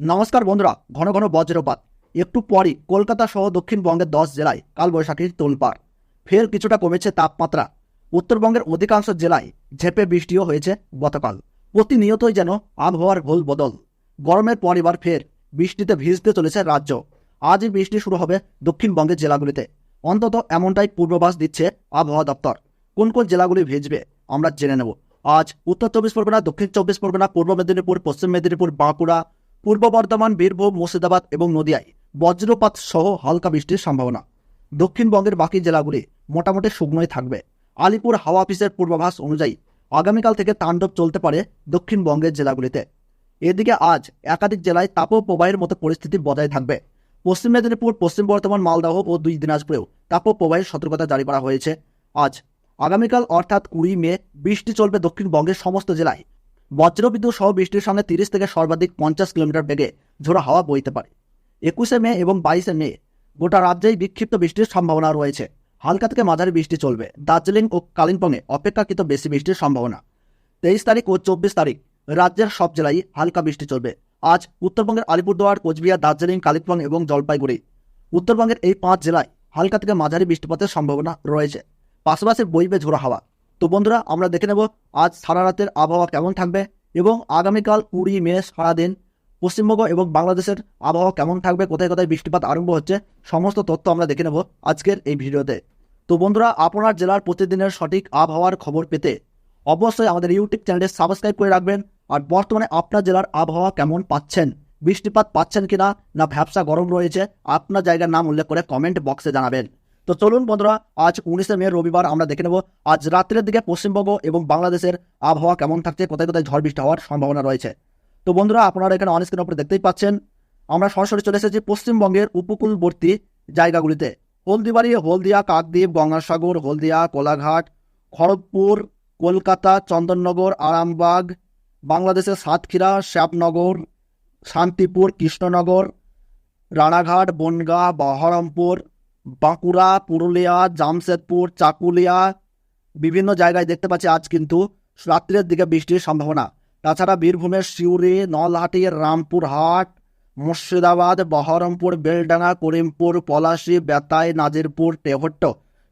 নমস্কার বন্ধুরা, ঘন ঘন বজ্রপাত একটু পরই কলকাতা সহ দক্ষিণবঙ্গের দশ জেলায় কালবৈশাখীর তোলপাড়। ফের কিছুটা কমেছে তাপমাত্রা। উত্তরবঙ্গের অধিকাংশ জেলায় ঝেপে বৃষ্টিও হয়েছে গতকাল। প্রতিনিয়তই যেন আবহাওয়ার ভুল বদল। গরমের পর এবার ফের বৃষ্টিতে ভিজতে চলেছে রাজ্য। আজই বৃষ্টি শুরু হবে দক্ষিণবঙ্গের জেলাগুলিতে। অন্তত এমনটাই পূর্বাভাস দিচ্ছে আবহাওয়া দপ্তর। কোন কোন জেলাগুলি ভিজবে আমরা জেনে নেব। আজ উত্তর চব্বিশ পরগনা, দক্ষিণ চব্বিশ পরগনা, পূর্ব মেদিনীপুর, পশ্চিম মেদিনীপুর, বাঁকুড়া পূর্ব বর্ধমান, বীরভূম, মুর্শিদাবাদ এবং নদিয়ায় বজ্রপাত সহ হালকা বৃষ্টির সম্ভাবনা। দক্ষিণবঙ্গের বাকি জেলাগুলি মোটামুটি শুকনোই থাকবে। আলিপুর হাওয়া অফিসের পূর্বাভাস অনুযায়ী আগামীকাল থেকে তাণ্ডব চলতে পারে দক্ষিণবঙ্গের জেলাগুলিতে। এদিকে আজ একাধিক জেলায় তাপপ্রবাহের মতো পরিস্থিতি বজায় থাকবে। পশ্চিম মেদিনীপুর, পশ্চিম বর্ধমান, মালদহ ও দুই দিনাজপুরেও তাপপ্রবাহের সতর্কতা জারি করা হয়েছে। আজ আগামীকাল অর্থাৎ কুড়ি মে বৃষ্টি চলবে দক্ষিণবঙ্গের সমস্ত জেলায়। বজ্রবিদ্যুৎ সহ বৃষ্টির সঙ্গে তিরিশ থেকে সর্বাধিক পঞ্চাশ কিলোমিটার বেগে ঝোড়ো হাওয়া বইতে পারে। একুশে মে এবং বাইশে মে গোটা রাজ্যেই বিক্ষিপ্ত বৃষ্টির সম্ভাবনা রয়েছে। হালকা থেকে মাঝারি বৃষ্টি চলবে। দার্জিলিং ও কালিম্পংয়ে অপেক্ষাকৃত বেশি বৃষ্টির সম্ভাবনা। তেইশ তারিখ ও চব্বিশ তারিখ রাজ্যের সব জেলায় হালকা বৃষ্টি চলবে। আজ উত্তরবঙ্গের আলিপুরদুয়ার, কোচবিহার, দার্জিলিং, কালিম্পং এবং জলপাইগুড়ি। উত্তরবঙ্গের এই পাঁচ জেলায় হালকা থেকে মাঝারি বৃষ্টিপাতের সম্ভাবনা রয়েছে। পাশাপাশি বইবে ঝোড়ো হাওয়া। তো বন্ধুরা, আমরা দেখে নেব আজ সারা রাতের আবহাওয়া কেমন থাকবে এবং আগামীকাল কুড়ি মে সারাদিন পশ্চিমবঙ্গ এবং বাংলাদেশের আবহাওয়া কেমন থাকবে, কোথায় কোথায় বৃষ্টিপাত আরম্ভ হচ্ছে, সমস্ত তথ্য আমরা দেখে নেব আজকের এই ভিডিওতে। তো বন্ধুরা, আপনার জেলার প্রতিদিনের সঠিক আবহাওয়ার খবর পেতে অবশ্যই আমাদের ইউটিউব চ্যানেলে সাবস্ক্রাইব করে রাখবেন আর বর্তমানে আপনার জেলার আবহাওয়া কেমন পাচ্ছেন, বৃষ্টিপাত পাচ্ছেন কিনা, না ভ্যাবসা গরম রয়েছে, আপনার জায়গার নাম উল্লেখ করে কমেন্ট বক্সে জানাবেন। তো চলুন বন্ধুরা, আজ উনিশে মে রবিবার আমরা দেখে নেব, আজ রাত্রের দিকে পশ্চিমবঙ্গ এবং বাংলাদেশের আবহাওয়া কেমন থাকছে, কোথায় কোথায় ঝড় বৃষ্টি হওয়ার সম্ভাবনা রয়েছে। তো বন্ধুরা, আপনারা এখানে অন স্ক্রিনের উপরে দেখতেই পাচ্ছেন, আমরা সরাসরি চলে এসেছি পশ্চিমবঙ্গের উপকূলবর্তী জায়গাগুলিতে। হলদিবাড়ি, হলদিয়া, কাকদ্বীপ, গঙ্গাসাগর, হলদিয়া, কোলাঘাট, খড়গপুর, কলকাতা, চন্দননগর, আরামবাগ, বাংলাদেশের সাতক্ষীরা শ্যাপনগর শান্তিপুর, কৃষ্ণনগর, রানাঘাট, বনগাঁ, বহরমপুর বাঁকুড়া, পুরুলিয়া, জামশেদপুর, চাকুলিয়া বিভিন্ন জায়গায় দেখতে পাচ্ছি আজ কিন্তু রাত্রের দিকে বৃষ্টির সম্ভাবনা। তাছাড়া বীরভূমের সিউড়ি, নলহাটি, রামপুরহাট, মুর্শিদাবাদ, বহরমপুর, বেলডাঙ্গা, করিমপুর, পলাশী, বেতাই, নাজিরপুর টেহট্ট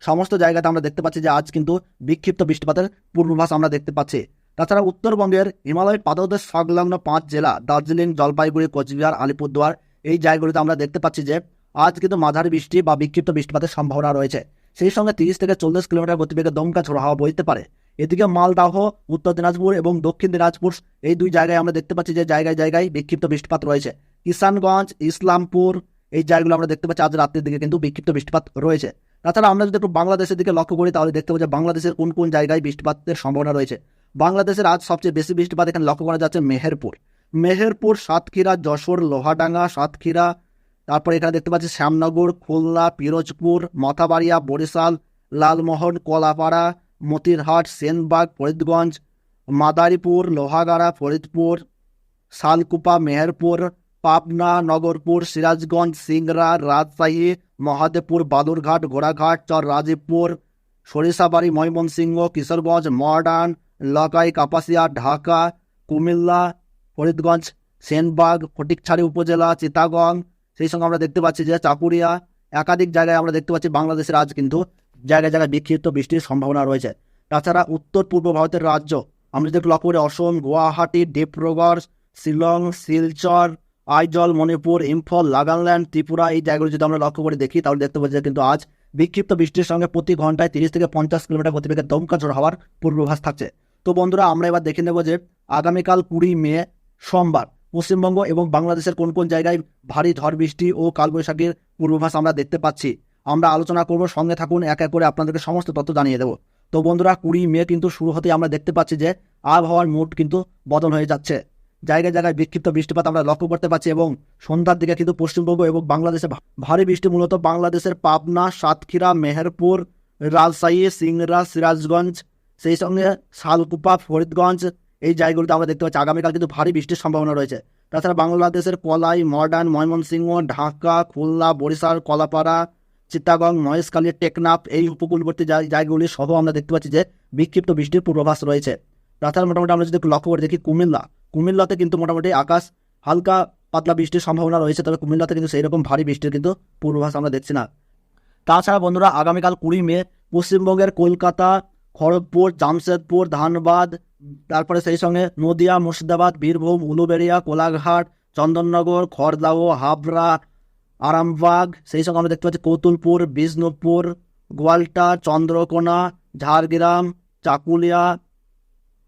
সমস্ত জায়গাতে আমরা দেখতে পাচ্ছি যে আজ কিন্তু বিক্ষিপ্ত বৃষ্টিপাতের পূর্বাভাস আমরা দেখতে পাচ্ছি। তাছাড়া উত্তরবঙ্গের হিমালয় পাদদেশ সংলগ্ন পাঁচ জেলা, দার্জিলিং, জলপাইগুড়ি, কোচবিহার, আলিপুরদুয়ার এই জায়গাগুলিতে আমরা দেখতে পাচ্ছি যে আজ কিন্তু মাঝারি বৃষ্টি বা বিক্ষিপ্ত বৃষ্টিপাতের সম্ভাবনা রয়েছে। সেই সঙ্গে তিরিশ থেকে চল্লিশ কিলোমিটার গতিবেগে দমকা ঝোড়ো হাওয়া বইতে পারে। এদিকে মালদাহ, উত্তর দিনাজপুর এবং দক্ষিণ দিনাজপুর এই দুই জায়গায় আমরা দেখতে পাচ্ছি যে জায়গায় জায়গায় বিক্ষিপ্ত বৃষ্টিপাত রয়েছে। কিষানগঞ্জ, ইসলামপুর এই জায়গাগুলো আমরা দেখতে পাচ্ছি আজ রাত্রের দিকে কিন্তু বিক্ষিপ্ত বৃষ্টিপাত রয়েছে। তাছাড়া আমরা যদি একটু বাংলাদেশের দিকে লক্ষ্য করি, তাহলে দেখতে পাচ্ছি বাংলাদেশের কোন কোন জায়গায় বৃষ্টিপাতের সম্ভাবনা রয়েছে। বাংলাদেশের আজ সবচেয়ে বেশি বৃষ্টিপাত এখানে লক্ষ্য করা যাচ্ছে মেহেরপুর। মেহেরপুর, সাতক্ষীরা, যশোর, লোহাডাঙ্গা, সাতক্ষীরা তারপর এখানে দেখতে পাচ্ছি শ্যামনগর, খুলনা, পিরোজপুর, মথাবাড়িয়া, বরিশাল, লালমোহন, কলাপাড়া, মতিরহাট, সেনবাগ, ফরিদগঞ্জ, মাদারীপুর, লোহাগাড়া, ফরিদপুর, শালকুপা, মেহেরপুর, পাবনা, নগরপুর, সিরাজগঞ্জ, সিংড়া, রাজশাহী, মহাদেবপুর, বালুরঘাট ঘোড়াঘাট চর রাজীবপুর সরিষাবাড়ি, ময়মনসিংহ, কিশোরগঞ্জ মডার্ন লকাই কাপাসিয়া, ঢাকা, কুমিল্লা, ফরিদগঞ্জ, সেনবাগ, ফটিকছড়ি উপজেলা, চিতাগং সেই সঙ্গে আমরা দেখতে পাচ্ছি যে চাকুরিয়া একাধিক জায়গায় আমরা দেখতে পাচ্ছি বাংলাদেশের আজ কিন্তু জায়গায় জায়গায় বিক্ষিপ্ত বৃষ্টির সম্ভাবনা রয়েছে। তাছাড়া উত্তর পূর্ব ভারতের রাজ্য, আমরা যদি লক্ষ্য করি অসম, গুয়াহাটি, ডিব্রুগড়, শিলং, শিলচর, আইজল, মণিপুর, ইম্ফল, নাগাল্যান্ড, ত্রিপুরা এই জায়গাগুলো যদি আমরা লক্ষ্য করে দেখি, তাহলে দেখতে পাচ্ছি যে কিন্তু আজ বিক্ষিপ্ত বৃষ্টির সঙ্গে প্রতি ঘন্টায় তিরিশ থেকে পঞ্চাশ কিলোমিটার গতিবেগে দমকা ঝড় হওয়ার পূর্বাভাস থাকছে। তো বন্ধুরা, আমরা এবার দেখে নেব যে আগামীকাল কুড়ি মে সোমবার পশ্চিমবঙ্গ এবং বাংলাদেশের কোন কোন জায়গায় ভারী ঝড়, বৃষ্টি ও কালবৈশাখীর পূর্বাভাস আমরা দেখতে পাচ্ছি। আমরা আলোচনা করব, সঙ্গে থাকুন, এক এক করে আপনাদেরকে সমস্ত তথ্য জানিয়ে দেবো। তো বন্ধুরা, কুড়ি মে কিন্তু শুরু হতেই আমরা দেখতে পাচ্ছি যে আবহাওয়ার মুড কিন্তু বদল হয়ে যাচ্ছে। জায়গায় জায়গায় বিক্ষিপ্ত বৃষ্টিপাত আমরা লক্ষ্য করতে পারছি এবং সন্ধ্যার দিকে কিন্তু পশ্চিমবঙ্গ এবং বাংলাদেশে ভারী বৃষ্টি মূলত বাংলাদেশের পাবনা, সাতক্ষীরা, মেহেরপুর, রাজশাহী সিংরা সিরাজগঞ্জ, সেই সঙ্গে শালকুপা, ফরিদগঞ্জ এই জায়গাগুলোতে আমরা দেখতে পাচ্ছি আগামীকাল কিন্তু ভারী বৃষ্টির সম্ভাবনা রয়েছে। তাছাড়া বাংলাদেশের কলাই মডার্ন, ময়মনসিংহ, ঢাকা, খুলনা, বরিশাল, কলাপাড়া চিত্তাগং মহেশখালী, টেকনাফ এই উপকূলবর্তী জায়- জায়গাগুলি সহ আমরা দেখতে পাচ্ছি যে বিক্ষিপ্ত বৃষ্টির পূর্বাভাস রয়েছে। তাছাড়া মোটামুটি আমরা যদি লক্ষ্য করে দেখি কুমিল্লা, কুমিল্লাতে কিন্তু মোটামুটি আকাশ হালকা পাতলা বৃষ্টির সম্ভাবনা রয়েছে, তবে কুমিল্লাতে কিন্তু সেই রকম ভারী বৃষ্টির কিন্তু পূর্বাভাস আমরা দেখছি না। তাছাড়া বন্ধুরা, আগামীকাল কুড়ি মে পশ্চিমবঙ্গের কলকাতা, খড়গপুর, জামশেদপুর, ধানবাদ তারপরে সেই সঙ্গে নদিয়া, মুর্শিদাবাদ, বীরভূম, উলুবেড়িয়া, কোলাঘাট, চন্দননগর, খড়দাও, হাবড়া, আরামবাগ, সেই সঙ্গে আমরা দেখতে পাচ্ছি কৌতুলপুর, বিষ্ণুপুর, গোয়ালটা, চন্দ্রকোনা, ঝাড়গ্রাম, চাকুলিয়া,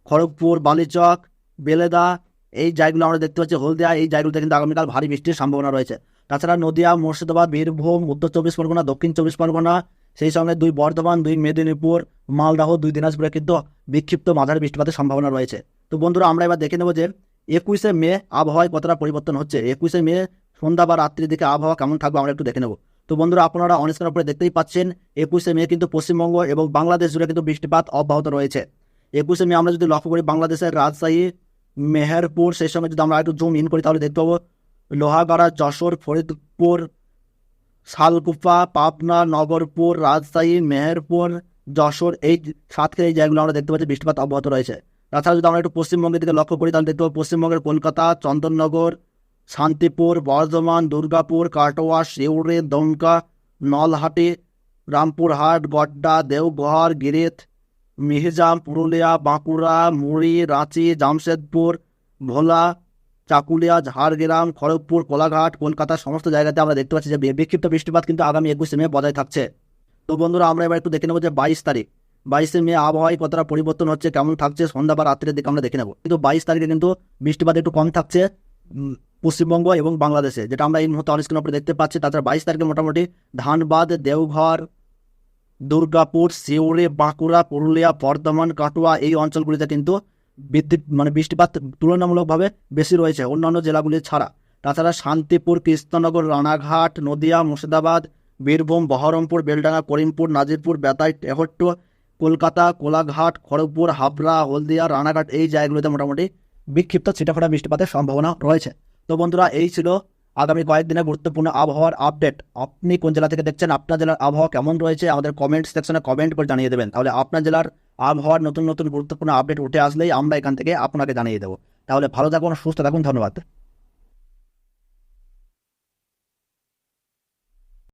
খড়গপুর, বালিচক, বেলেদা, এই জায়গাগুলো আমরা দেখতে পাচ্ছি। হলদিয়া, এই জায়গাগুলোতে কিন্তু আগামীকাল ভারী বৃষ্টির সম্ভাবনা রয়েছে। তাছাড়া নদিয়া, মুর্শিদাবাদ, বীরভূম, উত্তর চব্বিশ পরগনা, দক্ষিণ চব্বিশ পরগনা সেই সঙ্গে দুই বর্ধমান, দুই মেদিনীপুর, মালদাহ, দুই দিনাজপুরে কিন্তু বিক্ষিপ্ত মাঝারি বৃষ্টিপাতের সম্ভাবনা রয়েছে। তো বন্ধুরা, আমরা এবার দেখে নেব যে একুশে মে আবহাওয়ায় কতটা পরিবর্তন হচ্ছে। একুশে মে সন্ধ্যা বা রাত্রির দিকে আবহাওয়া কেমন থাকবে আমরা একটু দেখে নেব। তো বন্ধুরা, আপনারা অনেস্কের উপরে দেখতেই পাচ্ছেন, একুশে মে কিন্তু পশ্চিমবঙ্গ এবং বাংলাদেশ জুড়ে কিন্তু বৃষ্টিপাত অব্যাহত রয়েছে। একুশে মে আমরা যদি লক্ষ্য করি, বাংলাদেশের রাজশাহী, মেহেরপুর, সেই সঙ্গে যদি আমরা একটু জুম ইন করি, তাহলে দেখতে পাবো, লোহাগাড়া, যশোর, ফরিদপুর শালকুপা পাবনা, নগরপুর, রাজশাহী, মেহেরপুর, যশোর, এই সাতক্ষীরা এই জায়গাগুলো আমরা দেখতে পাচ্ছি বৃষ্টিপাত অব্যাহত রয়েছে। তাছাড়া যদি আমরা একটু পশ্চিমবঙ্গের দিকে লক্ষ্য করি, তাহলে দেখতে পাবো পশ্চিমবঙ্গের কলকাতা, চন্দননগর, শান্তিপুর, বর্ধমান, দুর্গাপুর, কাটোয়া শিউড়ি দমকা, নলহাটি, রামপুরহাট গড্ডা দেওঘর, গিরিত, মিহিজাম, পুরুলিয়া, বাঁকুড়া, মুড়ি, রাঁচি, জামশেদপুর, ভোলা চাকুলিয়া, ঝাড়গ্রাম, খড়গপুর, কোলাঘাট, কলকাতা সমস্ত জায়গাতে আমরা দেখতে পাচ্ছি যে বিক্ষিপ্ত বৃষ্টিপাত কিন্তু আগামী একুশে মে বজায় থাকছে। তো বন্ধুরা, আমরা এবার একটু দেখে নেব যে বাইশ তারিখ। বাইশে মে আবহাওয়ায় কতটা পরিবর্তন হচ্ছে, কেমন থাকছে, সন্ধ্যা বা রাত্রের দিকে আমরা দেখে নেব। কিন্তু বাইশ তারিখে কিন্তু বৃষ্টিপাত একটু কম থাকছে পশ্চিমবঙ্গ এবং বাংলাদেশে, যেটা আমরা এই মুহূর্তে অনস্ক্রিন উপরে দেখতে পাচ্ছি। তাছাড়া বাইশ তারিখে মোটামুটি ধানবাদ, দেওঘর, দুর্গাপুর, সিউড়ি, বাঁকুড়া, পুরুলিয়া, বর্ধমান, কাটোয়া এই অঞ্চলগুলিতে কিন্তু বিদ্যুৎ মানে বৃষ্টিপাত তুলনামূলকভাবে বেশি রয়েছে অন্যান্য জেলাগুলি ছাড়া। তাছাড়া শান্তিপুর, কৃষ্ণনগর, রানাঘাট, নদিয়া, মুর্শিদাবাদ, বীরভূম, বহরমপুর, বেলডাঙ্গা, করিমপুর, নাজিরপুর বেতাই টেহট্ট কলকাতা, কোলাঘাট, খড়গপুর, হাবড়া, হলদিয়া, রানাঘাট এই জায়গাগুলিতে মোটামুটি বিক্ষিপ্ত ছিটাফাটা বৃষ্টিপাতের সম্ভাবনা রয়েছে। তো বন্ধুরা, এই ছিল আগামী কয়েকদিনের গুরুত্বপূর্ণ আবহাওয়ার আপডেট। আপনি কোন জেলা থেকে দেখছেন, আপনার জেলার আবহাওয়া কেমন রয়েছে, আমাদের কমেন্ট সেকশনে কমেন্ট করে জানিয়ে দেবেন। তাহলে আপনার জেলার আবহাওয়ার নতুন নতুন গুরুত্বপূর্ণ আপডেট উঠে আসলেই আমরা এখান থেকে আপনাকে জানিয়ে দেবো। তাহলে ভালো থাকুন, সুস্থ থাকুন, ধন্যবাদ।